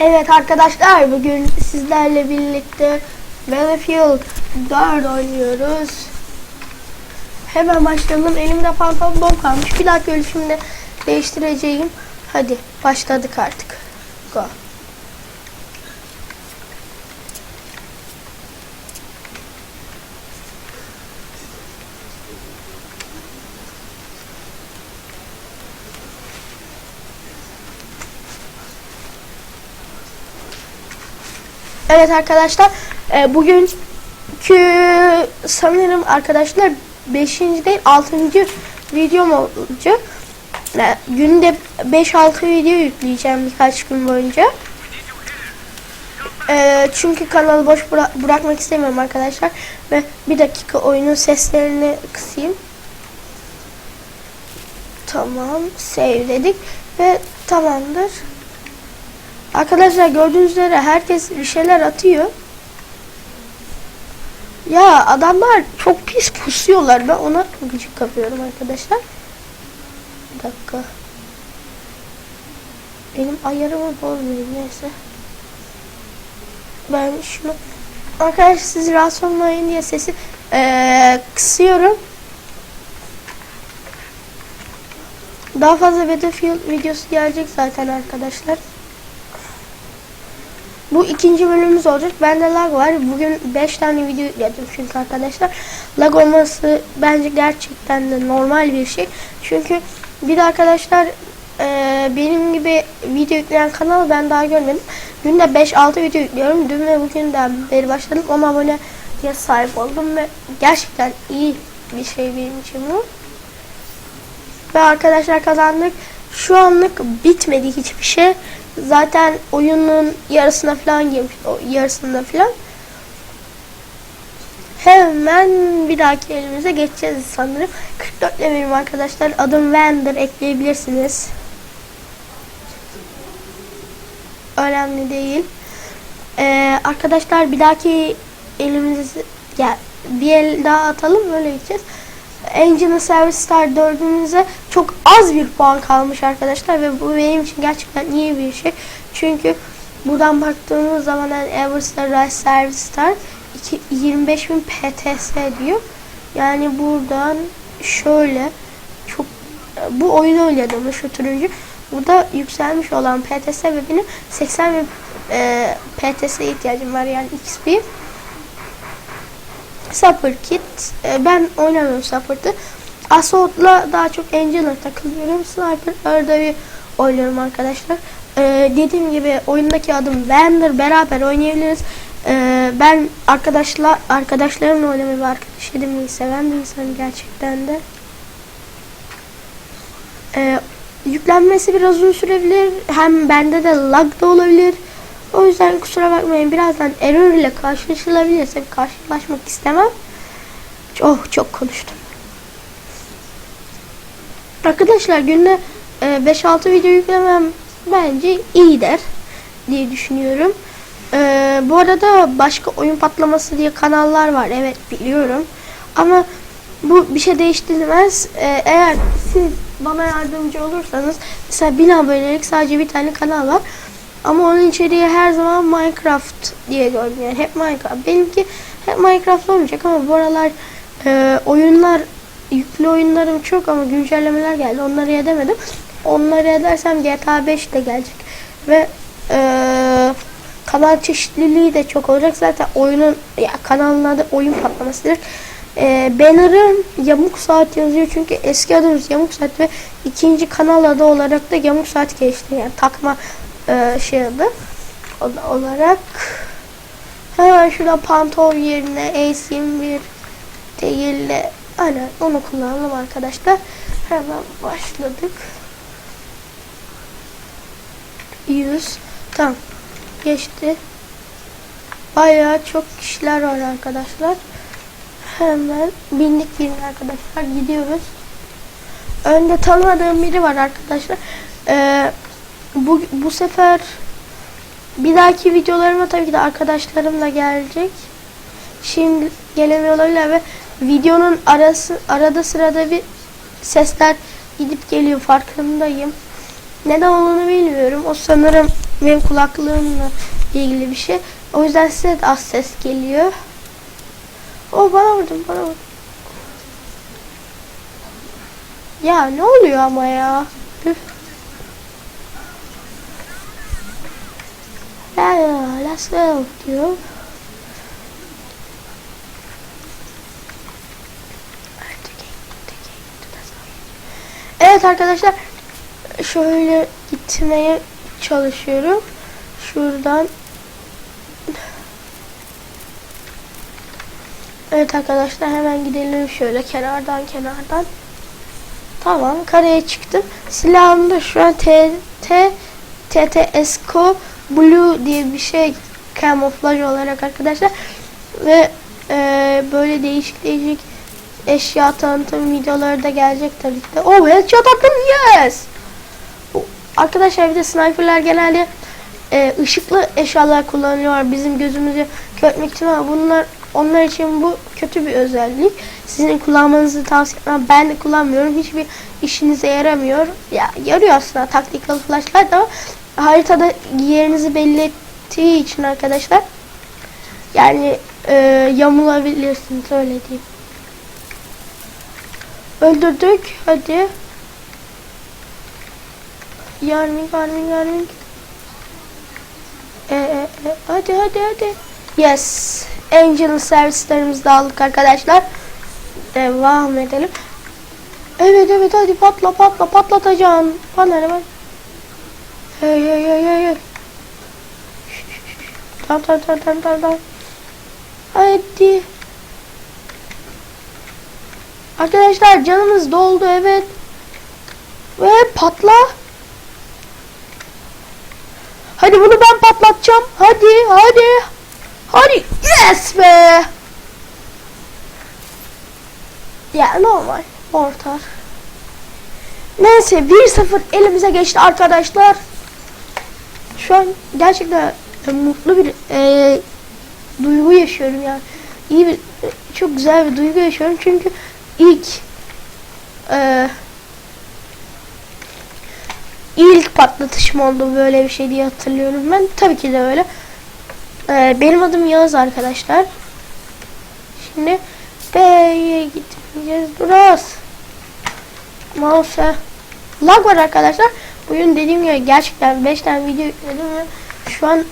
Evet arkadaşlar bugün sizlerle birlikte Battlefield 4 oynuyoruz. Hemen başlayalım. Elimde pantolon bom kalmış. Bir dakika ölçümde değiştireceğim. Hadi başladık artık. Go. Evet arkadaşlar e, bugünkü sanırım arkadaşlar 5. değil 6. videom olacak. E, günde 5-6 video yükleyeceğim birkaç gün boyunca. E, çünkü kanalı boş bıra- bırakmak istemiyorum arkadaşlar. Ve bir dakika oyunun seslerini kısayım. Tamam save dedik ve tamamdır. Arkadaşlar gördüğünüz üzere herkes bir şeyler atıyor. Ya adamlar çok pis pusuyorlar. Ben ona gıcık kapıyorum arkadaşlar. Bir dakika. Benim ayarımı bozmayayım neyse. Ben şunu Arkadaşlar siz rahatsız olmayın diye sesi eee, kısıyorum. Daha fazla Battlefield videosu gelecek zaten arkadaşlar. Bu ikinci bölümümüz olacak. Bende lag var. Bugün 5 tane video yükledim çünkü arkadaşlar. Lag olması bence gerçekten de normal bir şey. Çünkü bir de arkadaşlar e, benim gibi video yükleyen kanal ben daha görmedim. Günde 5-6 video yüklüyorum. Dün ve bugünden beri başladım. 10 abone diye sahip oldum ve gerçekten iyi bir şey benim için bu. Ve arkadaşlar kazandık. Şu anlık bitmedi hiçbir şey. Zaten oyunun yarısına falan girmiş. Yarısında falan. Hemen bir dahaki elimize geçeceğiz sanırım. 44 levelim arkadaşlar. Adım Vander ekleyebilirsiniz. Önemli değil. Ee, arkadaşlar bir dahaki elimizi ya bir el daha atalım öyle gideceğiz. Engine Service Star 4'ümüze çok az bir puan kalmış arkadaşlar ve bu benim için gerçekten iyi bir şey. Çünkü buradan baktığımız zaman yani Everstar Rise Service Star 25.000 PTS diyor. Yani buradan şöyle çok bu oyunu oynadım şu turuncu. Burada yükselmiş olan PTS ve benim 80.000 e, PTS'ye ihtiyacım var yani XP. Supper Kit. E, ben oynamıyorum Supper'dı. Assault'la daha çok Angel'la takılıyorum. Sniper arada bir oynuyorum arkadaşlar. E, dediğim gibi oyundaki adım Vander. Beraber oynayabiliriz. E, ben arkadaşlar arkadaşlarımla oynamayı ve arkadaş edinmeyi seven bir insanım gerçekten de. E, yüklenmesi biraz uzun sürebilir. Hem bende de lag da olabilir. O yüzden kusura bakmayın birazdan error ile karşılaşılabilirse karşılaşmak istemem. Çok çok konuştum. Arkadaşlar günde e, 5-6 video yüklemem bence iyidir diye düşünüyorum. E, bu arada başka oyun patlaması diye kanallar var. Evet biliyorum. Ama bu bir şey değiştirmez. E, eğer siz bana yardımcı olursanız mesela 1000 abonelik sadece bir tane kanal var. Ama onun içeriği her zaman Minecraft diye gördüm. Yani hep Minecraft. Benimki hep Minecraft olmayacak ama bu aralar e, oyunlar yüklü oyunlarım çok ama güncellemeler geldi. Onları edemedim. Onları edersem GTA 5 de gelecek. Ve e, kanal çeşitliliği de çok olacak. Zaten oyunun ya kanalın adı oyun patlamasıdır. E, banner'ım Yamuk Saat yazıyor çünkü eski adımız Yamuk Saat ve ikinci kanal adı olarak da Yamuk Saat geçti. Yani takma e, şey adı olarak hemen şurada pantol yerine Ace 21 değil de aynen onu kullanalım arkadaşlar. Hemen başladık. 100 tamam geçti. Bayağı çok kişiler var arkadaşlar. Hemen bindik birine arkadaşlar gidiyoruz. Önde tanımadığım biri var arkadaşlar. Ee, bu, bu sefer bir dahaki videolarıma tabii ki de arkadaşlarımla gelecek. Şimdi gelemiyor olabilir ve videonun arası arada sırada bir sesler gidip geliyor farkındayım. Neden olduğunu bilmiyorum. O sanırım benim kulaklığımla ilgili bir şey. O yüzden size de az ses geliyor. O bana vurdun bana vurdun. Ya ne oluyor ama. Ya let's go diyor. Evet arkadaşlar şöyle gitmeye çalışıyorum. Şuradan Evet arkadaşlar hemen gidelim şöyle kenardan kenardan. Tamam kareye çıktım. Silahım da şu an T T TTSCO Blue diye bir şey kamuflaj olarak arkadaşlar. Ve e, böyle değişik değişik eşya tanıtım videoları da gelecek tabii ki de. Oh headshot attım yes. Arkadaşlar bir de sniperler genelde e, ışıklı eşyalar kullanıyorlar bizim gözümüzü körtmek için ama bunlar onlar için bu kötü bir özellik. Sizin kullanmanızı tavsiye etmem. Ben de kullanmıyorum. Hiçbir işinize yaramıyor. Ya yarıyor aslında tactical flashlight ama haritada yerinizi belli ettiği için arkadaşlar yani e, yamulabilirsiniz öyle diyeyim. Öldürdük. Hadi. Yarming, yarming, yarming. E, e, e, hadi hadi hadi. Yes. Angel servislerimizi de aldık arkadaşlar. Devam edelim. Evet evet hadi patla patla patlatacaksın. Bana ne. Hey hey hey hey hey. Tamam tamam tamam tamam tamam. tamam. Hadi. Arkadaşlar canımız doldu evet. Ve patla. Hadi bunu ben patlatacağım. Hadi hadi. Hadi yes be. Ya normal. Mortar. Neyse 1-0 elimize geçti arkadaşlar. Şu an gerçekten e, mutlu bir e, duygu yaşıyorum yani. İyi bir e, çok güzel bir duygu yaşıyorum çünkü ilk e, ilk patlatışım oldu böyle bir şey diye hatırlıyorum ben. Tabii ki de öyle. E, benim adım Yağız arkadaşlar. Şimdi B'ye gitmeyeceğiz. Biraz. Mouse. Lag var arkadaşlar. Bugün dediğim gibi gerçekten 5 tane video yükledim ve şu an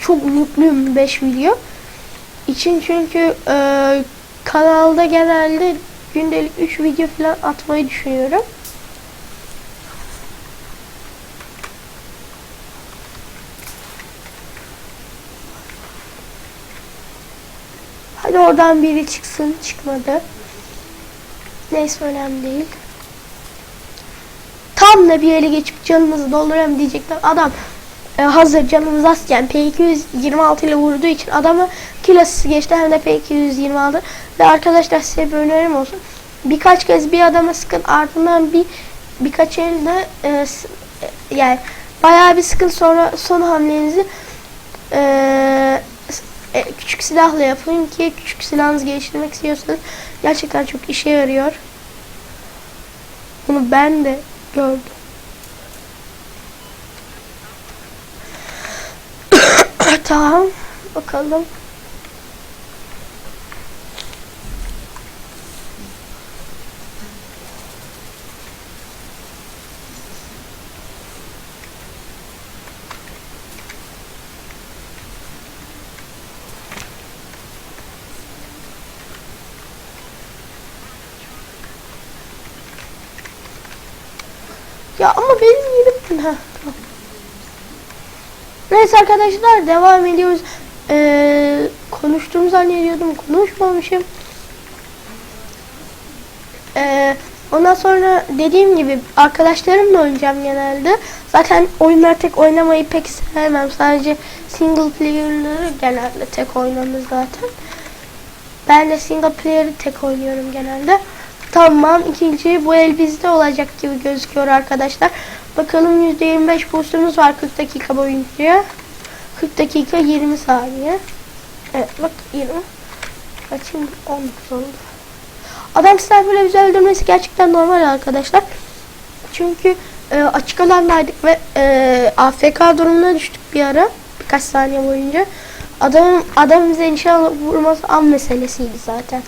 çok mutluyum 5 video için çünkü e, kanalda genelde gündelik 3 video falan atmayı düşünüyorum. Hadi oradan biri çıksın. Çıkmadı. Neyse önemli değil. Tam da bir yere geçip canımızı dolduruyorum diyecekler. Adam e, hazır canımız azken P226 ile vurduğu için adamı kilosu geçti hem de P226 ve arkadaşlar size bir önerim olsun. Birkaç kez bir adama sıkın ardından bir birkaç elde e, e, yani bayağı bir sıkın sonra son hamlenizi e, e, küçük silahla yapın ki küçük silahınızı geliştirmek istiyorsanız gerçekten çok işe yarıyor. Bunu ben de gördüm. tamam. Bakalım. Ya ama benim yerim... Tamam. Neyse arkadaşlar devam ediyoruz. Ee, konuştuğumu zannediyordum. Konuşmamışım. Ee, ondan sonra dediğim gibi arkadaşlarımla oynayacağım genelde. Zaten oyunları tek oynamayı pek sevmem. Sadece single player'ları genelde tek oynanır zaten. Ben de single player'ı tek oynuyorum genelde. Tamam ikinci bu el bizde olacak gibi gözüküyor arkadaşlar. Bakalım %25 boostumuz var 40 dakika boyunca. 40 dakika 20 saniye. Evet bak 20. Kaçım 19 oldu. Adam sniper'la bizi öldürmesi gerçekten normal arkadaşlar. Çünkü e, açık alandaydık ve e, AFK durumuna düştük bir ara. Birkaç saniye boyunca. Adam, adam bize inşallah vurması an meselesiydi zaten.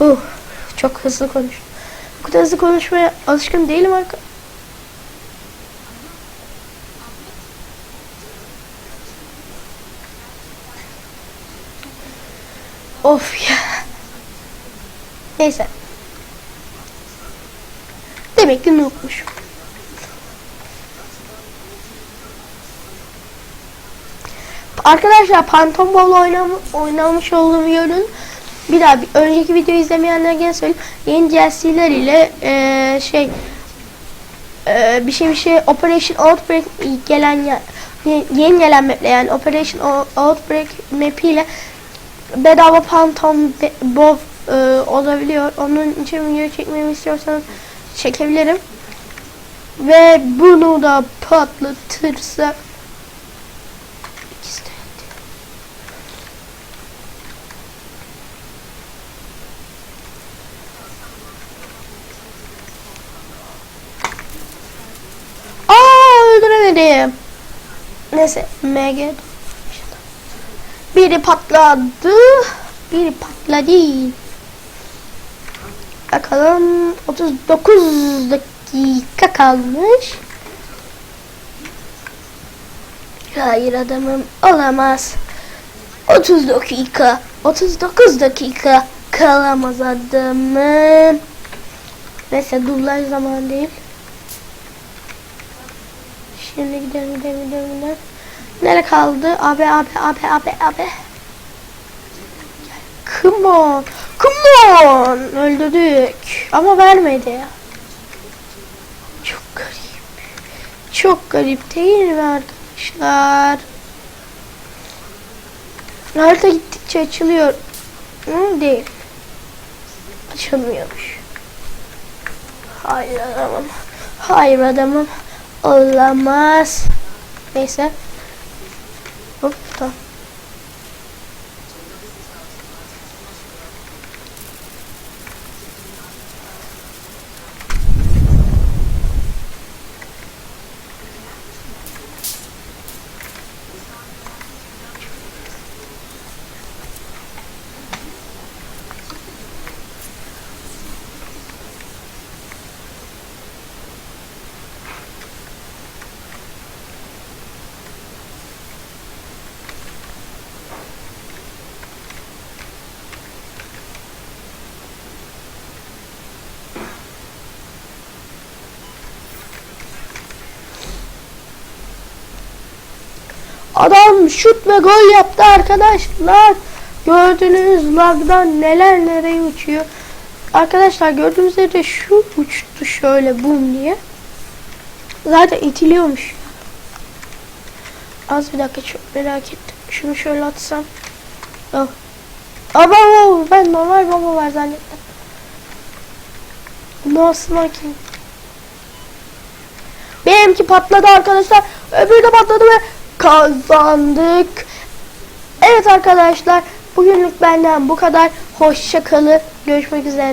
Uh, çok hızlı konuş. Bu kadar hızlı konuşmaya alışkın değilim arka. Of ya. Neyse. Demek ki unutmuşum. Arkadaşlar Phantom Ball oynam oynamış olduğum ürün bir daha bir önceki videoyu izlemeyenlere gene söyleyeyim. Yeni DLC'ler ile eee, şey eee, bir şey bir şey Operation Outbreak gelen ya- ye- yeni gelen maple yani Operation Outbreak map ile bedava Phantom Be- eee, olabiliyor. Onun için video çekmemi istiyorsanız çekebilirim. Ve bunu da patlatırsak Öldüremedim. Neyse MG biri patladı. Biri patladı. Bakalım 39 dakika kalmış. Hayır adamım olamaz. 30 dakika. 39 dakika kalamaz adamım. Neyse dublaj zaman değil. Şimdi gidelim gidelim gidelim gidelim. Nere kaldı? Abi abi abi abi abi. Come on. Come on. Öldürdük. Ama vermedi. Çok garip. Çok garip değil mi arkadaşlar? Harita gittikçe açılıyor. Hı, değil. Açılmıyormuş. Hayır adamım. Hayır adamım. Olamaz. Neyse. Hop tamam. Adam şut ve gol yaptı arkadaşlar. Gördüğünüz lagdan neler nereye uçuyor. Arkadaşlar gördüğünüz üzere şu uçtu şöyle bum diye. Zaten itiliyormuş. Az bir dakika çok merak ettim. Şunu şöyle atsam. Oh. Ama o, ben normal bomba var zannettim. Nasıl bakayım? Benimki patladı arkadaşlar. Öbürü de patladı ve kazandık. Evet arkadaşlar bugünlük benden bu kadar. Hoşça kalın. Görüşmek üzere.